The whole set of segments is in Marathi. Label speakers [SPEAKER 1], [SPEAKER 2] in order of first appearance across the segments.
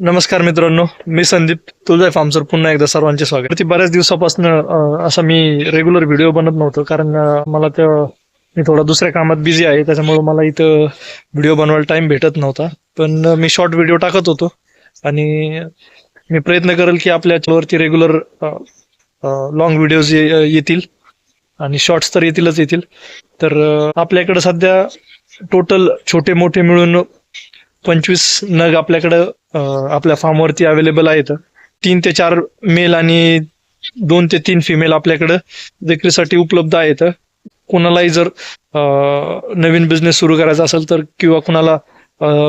[SPEAKER 1] नमस्कार मित्रांनो मी संदीप तुळजाई फार्मसर पुन्हा एकदा सर्वांचे स्वागत. ती बऱ्याच दिवसापासून असा मी रेग्युलर व्हिडिओ बनत नव्हतो कारण मला त्या मी थोडा दुसऱ्या कामात बिझी आहे त्याच्यामुळे मला इथं व्हिडिओ बनवायला टाइम भेटत नव्हता. पण मी शॉर्ट व्हिडिओ टाकत होतो आणि मी प्रयत्न करेल की आपल्यावरती रेग्युलर लॉंग व्हिडिओज येतील आणि शॉर्ट्स तर येतीलच येतील. तर आपल्याकडं आपल्याकडे सध्या टोटल छोटे मोठे मिळून पंचवीस नग आपल्याकडं आपल्या फार्मवरती अवेलेबल आहेत. तीन ते चार मेल आणि दोन ते तीन फिमेल आपल्याकडं विक्रीसाठी उपलब्ध आहेत. कुणालाही जर नवीन बिझनेस सुरू करायचा असेल तर किंवा कुणाला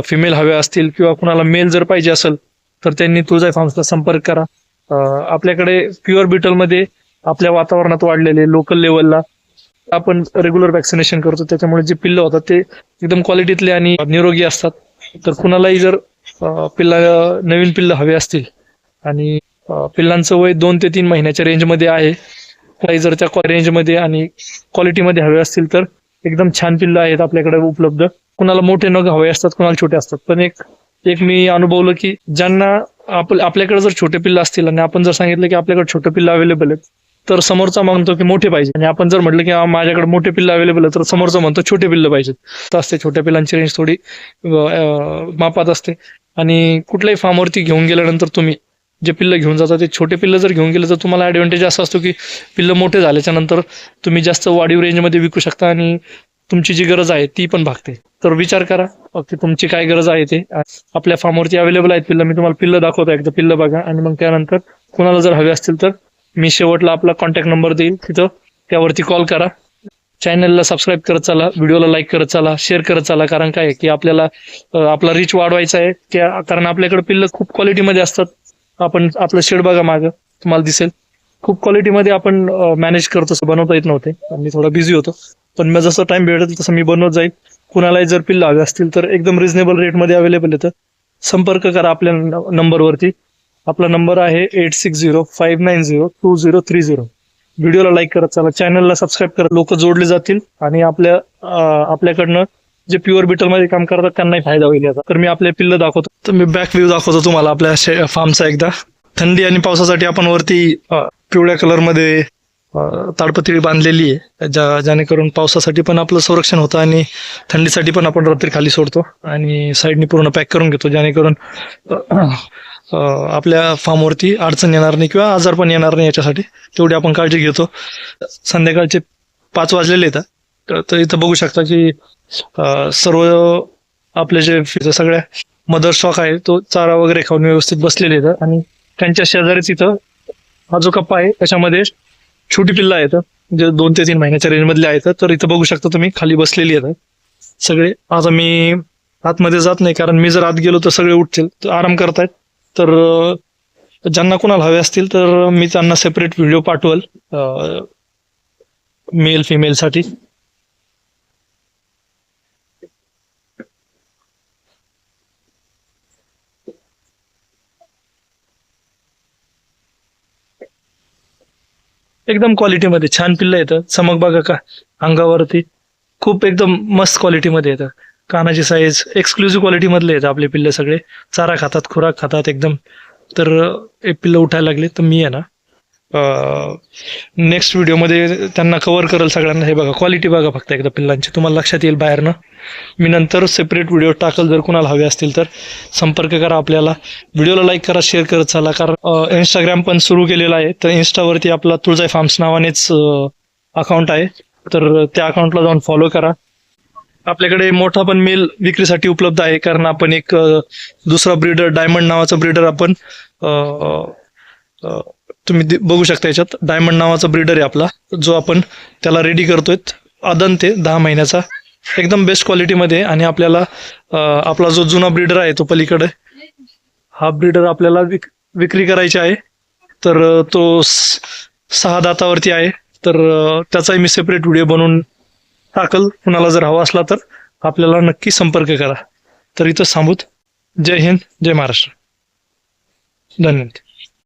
[SPEAKER 1] फिमेल हव्या असतील किंवा कुणाला मेल जर पाहिजे असेल तर त्यांनी तुळजाई फार्म्सला संपर्क करा. आपल्याकडे प्युअर बिटलमध्ये आपल्या वातावरणात वाढलेले लोकल लेवलला आपण रेग्युलर वॅक्सिनेशन करतो. त्याच्यामुळे जे पिल्लं होतात ते एकदम क्वालिटीतले आणि निरोगी असतात. तर कुणालाही जर पिल्ला नवीन पिल्लं हवे असतील. आणि पिल्लांचं वय दोन ते तीन महिन्याच्या रेंजमध्ये आहे. काही जर त्या रेंजमध्ये आणि क्वालिटीमध्ये हवे असतील तर एकदम छान पिल्लं आहेत आपल्याकडे उपलब्ध. कुणाला मोठे नग हवे असतात कुणाला छोटे असतात. पण एक एक मी अनुभवलं की ज्यांना आपल्याकडे जर छोटे पिल्लं असतील आणि आपण जर सांगितलं की आपल्याकडे छोटे पिल्लं अवेलेबल आहेत तर समोरचा मागतो की मोठे पाहिजे. आणि आपण जर म्हटलं की माझ्याकडे मोठे पिल्लं अवेलेबल आहे तर समोरचा म्हणतो छोटे पिल्लं पाहिजेत. तर असते छोट्या पिल्लांची रेंज थोडी मापात असते. आणि कुठल्याही फार्मवरती घेऊन गेल्यानंतर तुम्ही जे पिल्लं घेऊन जाता ते छोटे पिल्लं जर घेऊन गेलं तर तुम्हाला ॲडव्हान्टेज असा असतो की पिल्लं मोठे झाल्याच्यानंतर तुम्ही जास्त वाढीव रेंजमध्ये विकू शकता आणि तुमची जी गरज आहे ती पण भागते. तर विचार करा की तुमची काय गरज आहे ते. आपल्या फार्मवरती अवेलेबल आहेत पिल्लं मी तुम्हाला पिल्लं दाखवतो एकदा पिल्लं बघा. आणि मग त्यानंतर कुणाला जर हवे असतील तर मी शेवटला आपला कॉन्टॅक्ट नंबर देईल तिथं त्यावरती कॉल करा. चॅनलला सबस्क्राईब करत चला व्हिडिओला लाईक करत चला शेअर करत चला कारण काय की आपल्याला आपला रीच वाढवायचा आहे त्या कारण आपल्याकडे पिल्लं खूप क्वालिटीमध्ये असतात. आपण आपलं शेड बघा मागं तुम्हाला दिसेल. खूप क्वालिटीमध्ये आपण मॅनेज करतो बनवता येत नव्हते. मी थोडा बिझी होतो. पण मी जसं टाइम भेटेल तसं मी बनवत जाईल. कुणालाही जर पिल्लं हवे असतील तर एकदम रिझनेबल रेटमध्ये अवेलेबल येतं संपर्क करा आपल्या नंबरवरती आपला नंबर आहे eight six zero five nine zero two zero three zero व्हिडिओला लाईक करत चला. चॅनलला सबस्क्राईब करत लोक जोडले जातील आणि आपल्या आपल्याकडनं जे प्युअर बिटलमध्ये काम करतात त्यांनाही फायदा होईल याचा. तर मी आपले पिल्ल दाखवतो. तर मी बॅक व्ह्यू दाखवतो तुम्हाला आपल्या फार्मचा एकदा. थंडी आणि पावसासाठी आपण वरती पिवळ्या कलरमध्ये ताडपत्री बांधलेली आहे. ज्या जेणेकरून पावसासाठी पण आपलं संरक्षण होतं आणि थंडीसाठी पण आपण रात्री खाली सोडतो आणि साईडनी पूर्ण पॅक करून घेतो जेणेकरून आपल्या फार्मवरती अडचण येणार नाही किंवा आजार पण येणार नाही याच्यासाठी. तेवढी आपण काळजी घेतो. संध्याकाळचे पाच वाजलेले आहेत तर- इथं बघू शकता की सर्व आपले जे सगळ्या मदर स्टॉक आहे तो चारा वगैरे खाऊन व्यवस्थित बसलेले आहेत आणि त्यांच्या शेजारीच इथं हा जो कप्पा आहे त्याच्यामध्ये छोटी पिल्लं आहेत. जे दोन ते तीन महिन्याच्या रेंज मधले आहेत. तर इथं बघू शकता तुम्ही खाली बसलेली आहेत. सगळे. आता मी आतमध्ये जात नाही कारण मी जर आत गेलो तर सगळे उठतील. तर आराम करतायत. तर ज्यांना कोणाला हवे असतील तर मी त्यांना सेपरेट व्हिडिओ पाठवल मेल फिमेलसाठी एकदम क्वालिटीमध्ये छान पिल्लं येतं चमक बघा का? अंगावरती खूप एकदम मस्त क्वालिटीमध्ये येतं कानाची साईज एक्सक्लुझिव्ह क्वालिटी मधले येतं आपले पिल्ले सगळे. चारा खातात खुराक खातात एकदम. तर हे एक पिल्लं उठायला लागले तर मी आहे ना नेक्स्ट व्हिडिओमध्ये त्यांना कवर करेल सगळ्यांना. हे बघा क्वालिटी बघा फक्त एकदा पिल्लांची. तुम्हाला लक्षात येईल बाहेरनं. मी नंतर सेपरेट व्हिडिओ टाकल जर कुणाला हवे असतील तर. संपर्क करा आपल्याला. व्हिडिओला लाईक करा शेअर करत चला. कारण इंस्टाग्राम पण सुरू केलेला आहे. तर इन्स्टावरती आपला तुळजाई फार्म्स नावानेच अकाउंट आहे. तर त्या अकाउंटला जाऊन फॉलो करा. आपल्याकडे मोठा पण मेल विक्रीसाठी उपलब्ध आहे. कारण आपण एक दुसरा ब्रीडर डायमंड नावाचा ब्रीडर आपण तुम्ही बघू शकता याच्यात. डायमंड नावाचा ब्रीडर आहे आपला. जो आपण त्याला रेडी करतोय. अदन ते दहा महिन्याचा. एकदम बेस्ट क्वालिटीमध्ये आणि आपल्याला आपला जो जुना ब्रीडर आहे तो पलीकडे हा ब्रीडर आपल्याला विक विक्री करायची आहे. तर तो सहा दातावरती आहे. तर त्याचाही मी सेपरेट व्हिडिओ बनवून टाकल. कुणाला जर हवा असला तर आपल्याला नक्की संपर्क करा. तर इथं थांबूत. जय हिंद जय महाराष्ट्र. धन्यवाद.